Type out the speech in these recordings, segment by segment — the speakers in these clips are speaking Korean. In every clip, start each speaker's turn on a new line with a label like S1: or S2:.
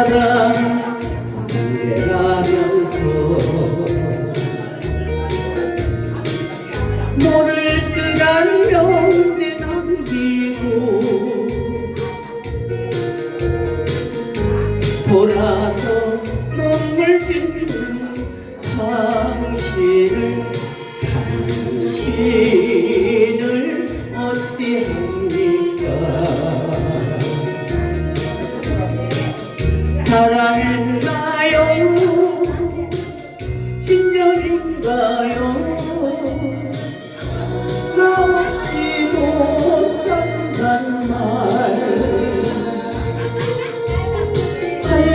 S1: Рада 사랑인가요? 진정인가요? 나 없이 못 산단 말. 하얀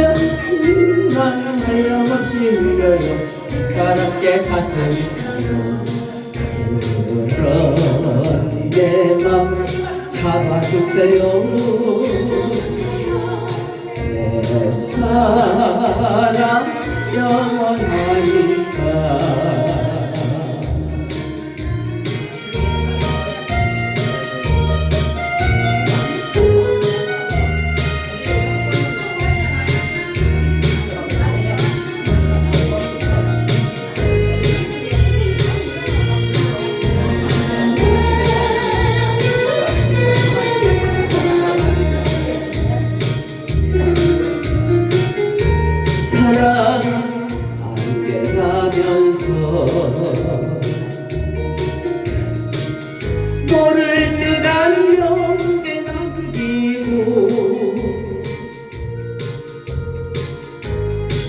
S1: 난 하염없이 흘려요. 새까맣게 가슴이 타요. 그런 내맘 잡아주세요. 내 사랑 영원하니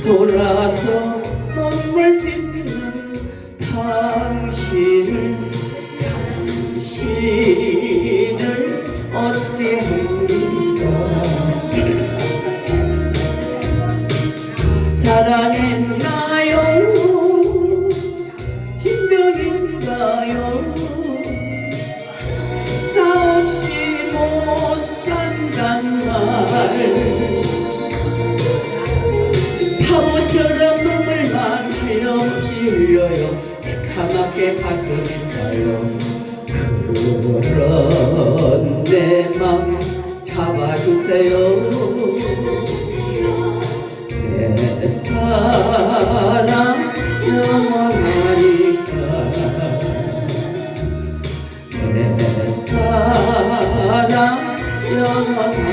S1: 돌아서 눈물 짓는 당신을 당신을 어찌합니까? 사랑했 새카맣게 가슴이 타요 그런 내맘 잡아주세요. 내 사랑 영원하니까. 내 사랑 영원하니까